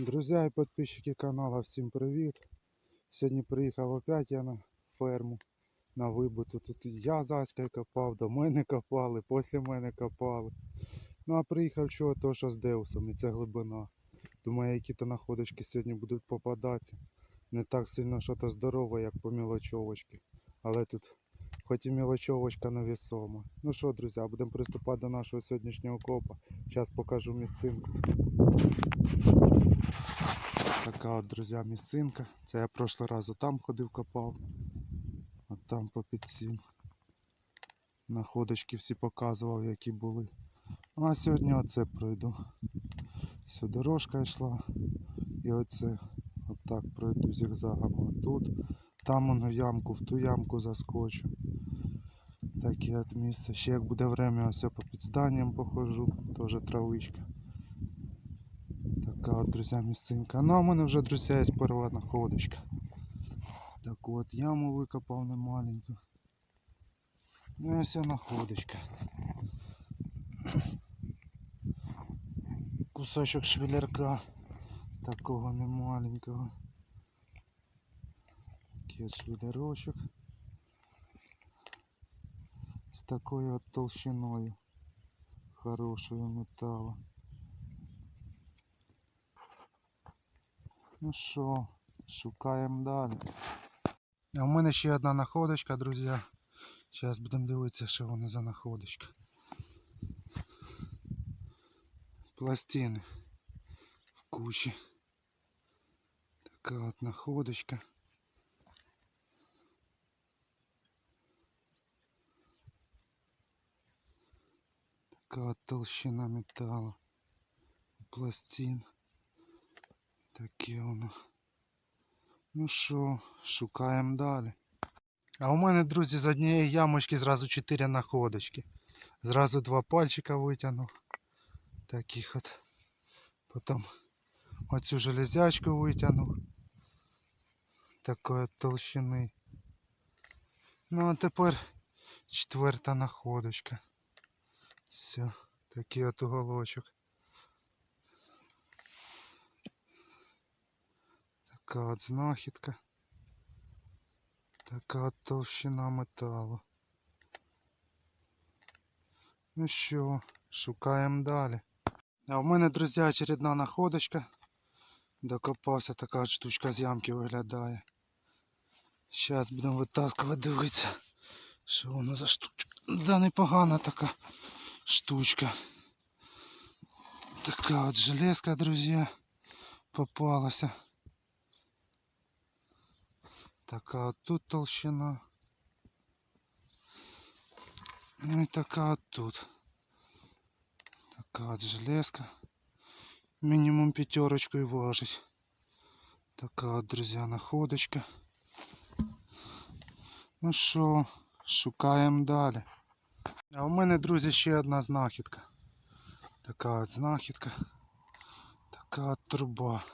Друзі і підписчики каналу, всім привіт. Сьогодні приїхав опять я на ферму на вибуту. Тут я з Аською копав, до мене копали, після мене копали. Ну а приїхав чого, то що з Деусом і це глибина. Думаю, які то находочки сьогодні будуть попадатися. Не так сильно що то здорове, як по мілочовочки. Але тут хоч і мілочовочка невісома. Ну що, друзі, будемо приступати до нашого сьогоднішнього копа. Зараз покажу місцинку. Така от, друзі, місцинка. Це я прошлий раз там ходив копав. От там по цим. Находочки всі показував, які були. Ну, А сьогодні оце пройду. Все, дорожка йшла. І оце отак пройду зігзагом отут. Там воно ямку, в ту ямку заскочу. Таке от місце. Ще як буде время, ось по підстанням походжу, теж травичка. Така от, друзі, місцинка. Ну а в мене вже, друзі, є перша находочка. Так от, яму викопав немаленьку. Ну і ось находочка. Кусочок швеллерка. Такого немаленького. Такий от швеллерочок. З такою от толщиною хорошою металу. Ну що, шукаємо далі. А в мене ще одна находочка, друзі. Зараз будемо дивитися, що вона за находочка. Пластини в кучі. Така от находочка. Така от толщина металу. Пластин. Таке воно. Ну що, шукаємо далі. А у мене, друзі, з однієї ямочки зразу 4 находочки. Зразу два пальчика витягнув. Таких от. Потім оцю железячку витягнув. Такої от толщини. Ну а тепер четверта находочка. Все, такий от уголочок. Така от знахідка. Така от товщина металу. Ну що, шукаємо далі. А в мене, друзі, очередна находочка. Докопався, така от штучка з ямки виглядає. Зараз будемо витаскувати, дивитися, що воно за штучка. Да, непогана така штучка. Така от железка, друзі, попалася. Така от тут толщина. Ну і така от тут. Така от железка. Мінімум п'ятерочку і важить. Така от, друзі, находочка. Ну що, шукаємо далі. А у мене, друзі, ще одна знахідка. Така от знахідка. Така от труба.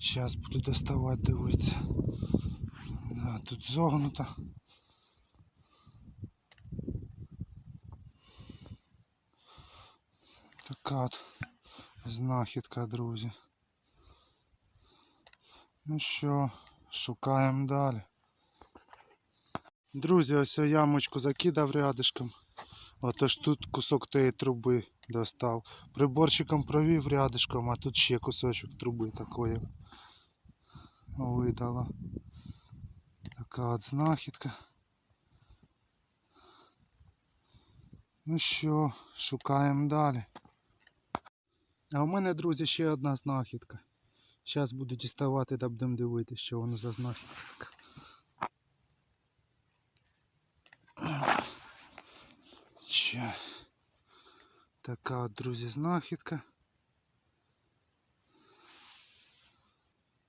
Зараз буду доставати, дивитися. Да, тут зогнуто. Така от знахідка, друзі. Ну що, шукаємо далі. Друзі, ось я ямочку закидав рядишком. Отож тут кусок тієї труби достав. Приборчиком провів рядишком, а тут ще кусочок труби такої видало. Така от знахідка. Ну що, шукаємо далі. А у мене, друзі, ще одна знахідка. Зараз буду діставати та будемо дивитися, що воно за знахідка. Ще. Така от, друзі, знахідка.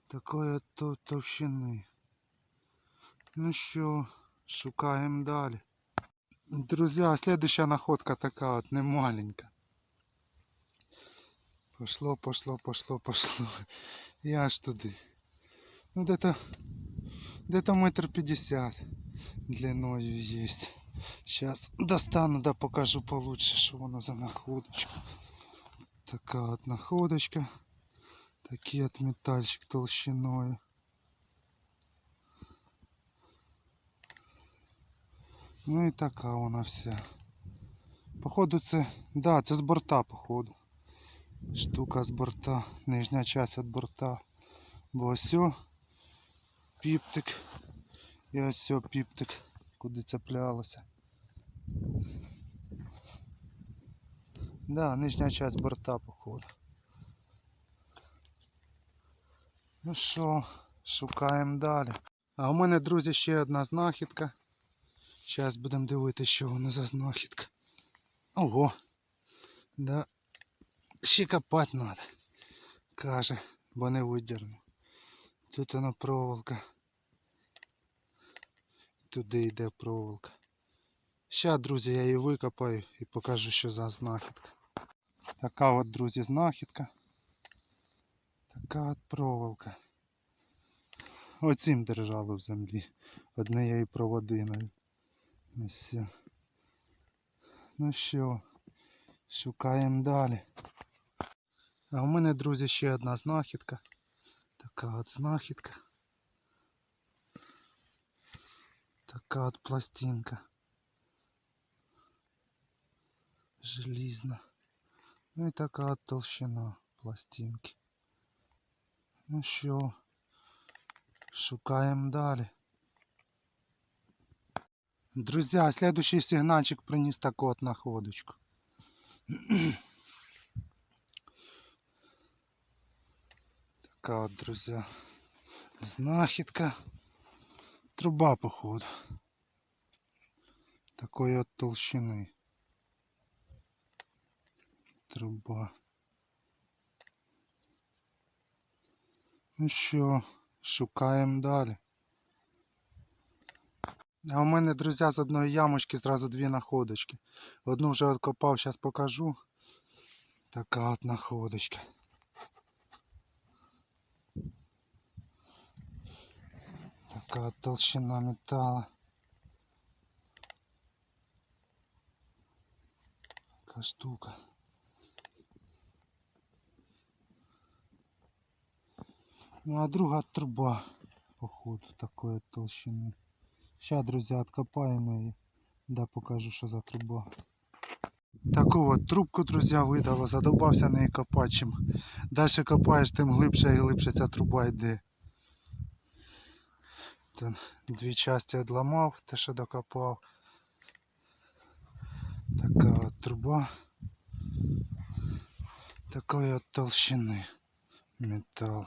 Такої от тов- товщини. Ну що, шукаємо далі. Друзі, а следующая находка така от не маленька. Пошло, пошло, пошло, пошло. І аж туди. Ну где-то где-то метр пятьдесят длиною есть. Сейчас достану, да покажу получше, що воно за находочка. Така от находочка. Такий от метальчик толщиною. Ну і така вона вся. Походу це. Да, це з борта, походу. Штука з борта. Нижня часть від борта. Бо ось піптик. І ось піптик, куди цеплялося. Да, нижня часть борта, походу. Ну що, шукаємо далі. А у мене, друзі, ще одна знахідка. Зараз будемо дивитися, що вона за знахідка. Ого. Да. Ще копати треба. Каже, бо не видерну. Тут вона проволока. Туди йде проволока. Ща, друзі, я її викопаю і покажу, що за знахідка. Така от, друзі, знахідка. Така от проволока. Оцім держали в землі. Однією проводиною. Ось. все. Ну що, шукаємо далі. А у мене, друзі, ще одна знахідка. Така от знахідка. Така от пластинка. Желізна. Ну і така толщина пластинки. Ну що, шукаємо далі. Друзья, следующий сигнальчик приніс таку от находочку. Така от, друзі, знахідка. Труба, походу. Такої от толщини. Труба. Ну що, шукаємо далі. А у мене, друзі, з одної ямочки зразу дві находочки. Одну вже откопав, зараз покажу. Така от находочка. Така от толщина металла. Така штука. Ну а друга труба, походу, такої толщини. Сейчас, друзья, откопаем и да покажу, що за труба. Таку от трубку, друзі, видало, задовбався неї копати. Чим далі копаєш, тим глибше і глибше ця труба йде. Там дві часті відламав, те, що докопав. Така от труба. Такої от толщини метал.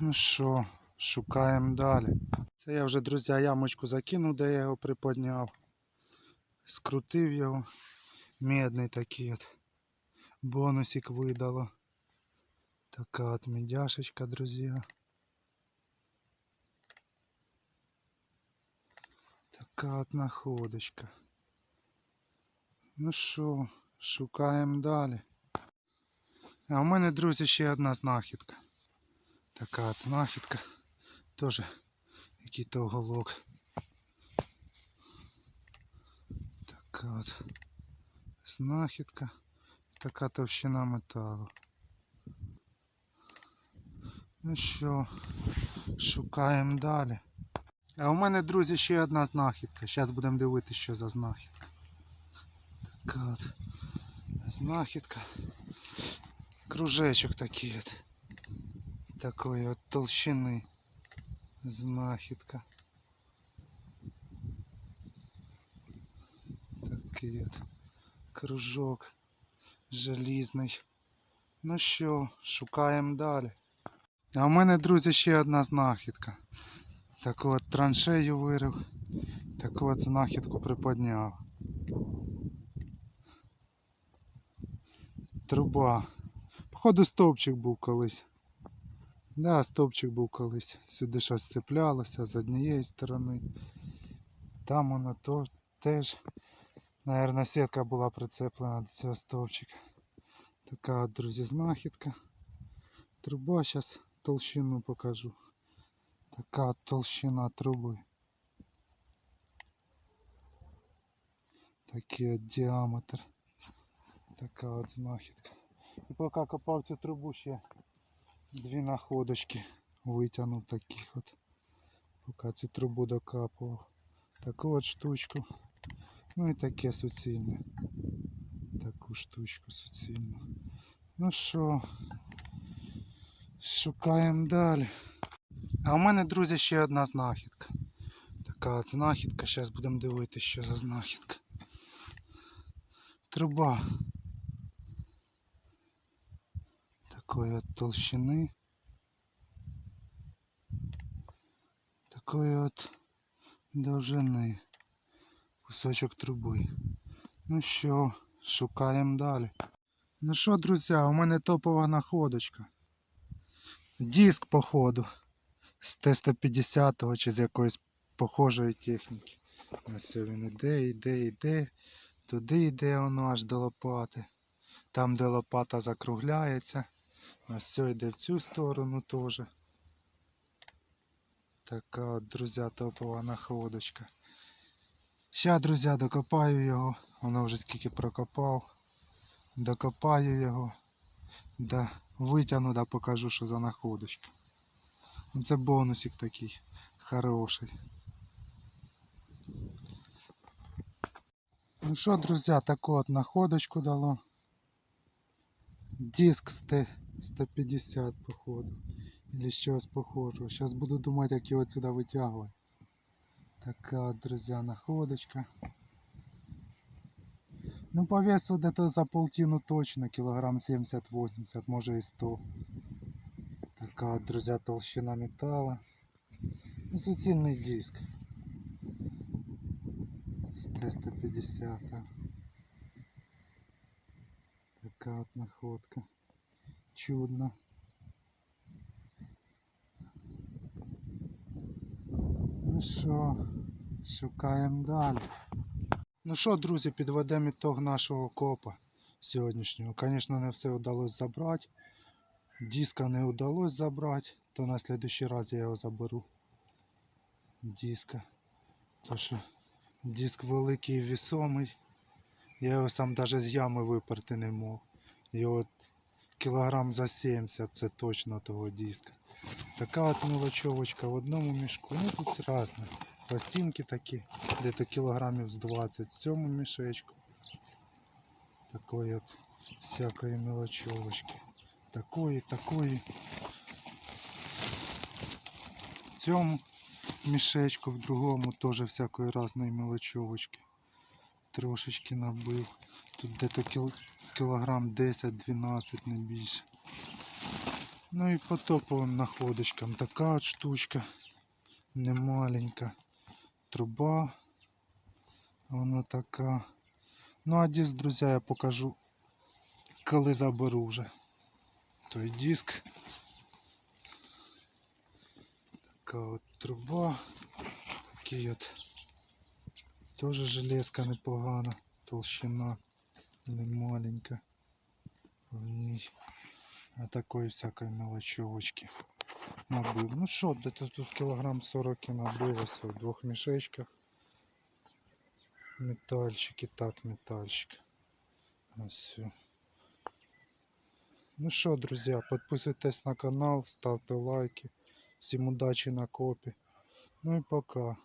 Ну що, шукаємо далі. Це я вже, друзі, ямочку закинув, де я його приподняв. Скрутив його. Медний такий от. Бонусик видало. Така от медяшечка, друзі. Така от находочка. Ну що, шукаємо далі. А у мене, друзі, ще одна знахідка. Така знахідка. Теж який-то уголок. Така от знахідка. Така товщина металу. Ну що, шукаємо далі. А у мене, друзі, ще одна знахідка. Зараз будемо дивитися, що за знахідка. Така от знахідка. Кружечок такий от. Такої от толщини знахідка. Такий от кружок желізний. Ну що, шукаємо далі. А у мене, друзі, ще одна знахідка. Таку от траншею вирив, таку от знахідку приподняв. Труба. Походу стовпчик був колись. Да, стовпчик був колись. Сюди щось цеплялося з однієї сторони. Там воно то, теж, наверное, сітка була прицеплена до цього стовпчика. Така от, друзі, знахідка. Труба, зараз толщину покажу. Така толщина труби. Такий от діаметр. Така от знахідка. І поки копав цю трубу ще дві находочки витягнув таких от. Поки цю трубу докапував. Таку от штучку. Ну і таке суцільне. Таку штучку суцільну. Ну що, шукаємо далі. А у мене, друзі, ще одна знахідка. Така от знахідка. Зараз будемо дивитися, що за знахідка. Труба. Такої от толщини. Такої от довжини. Кусочок труби. Ну що, шукаємо далі. Ну що, друзі, у мене топова находочка. Диск, походу. З Т-150 чи з якоїсь похожої техніки. Ось він іде, іде, іде. Туди йде воно аж до лопати. Там, де лопата закругляється. Ось все йде в цю сторону теж. Така от, друзі, топова находочка. Ща, друзі, докопаю його. Воно вже скільки прокопав. Докопаю його. Да, витягну, да покажу, що за находочка. Ну, Це бонусик такий хороший. Ну що, друзі, таку от находочку дало. Диск з Т-150, походу. Или щось похожого. Сейчас буду думать, як його сюди витягувати. Така от, друзі, находочка. Ну, по весу где-то за полтину точно, килограмм 70-80, може і 100. Така от, друзі, толщина металла. Ну, суцільний диск. З Т-150. Така от находка. Чудно. Ну що, шукаємо далі. Ну що, друзі, підведемо ітог нашого копа сьогоднішнього. Звісно, не все вдалося забрати. Диска не вдалося забрати, то на следующий раз я його заберу. Диска. То що диск великий і весомий. Я його сам навіть з ями виперти не мог. Його кілограм за 70 це точно того диска. Така от мелочовочка в одному мішку. Ну тут різне. Пластинки такі, де-то кілограмів з 20 в цьому мішечку. Такої от всякої мелочовочки. Такої, такої. В цьому мішечку, в другому теж всякої різної мелочовочки. Трошечки набив. Тут кіл... кілограм 10-12, не більше. Ну і по топовим находочкам така от штучка немаленька. Труба. Вона така. Ну а диск, друзі, я покажу, коли заберу вже. Той диск. Така от труба. Такий от. Теж железка непогана, толщина немаленька. В ній. А такої всякої мелочевочки набив. Ну що, де-то тут кілограм 40 набилося в двох мішечках. Метальчик так метальчик. Все. Ну що, друзі, підписуйтесь на канал, ставте лайки. Всім удачі на копі. Ну і пока.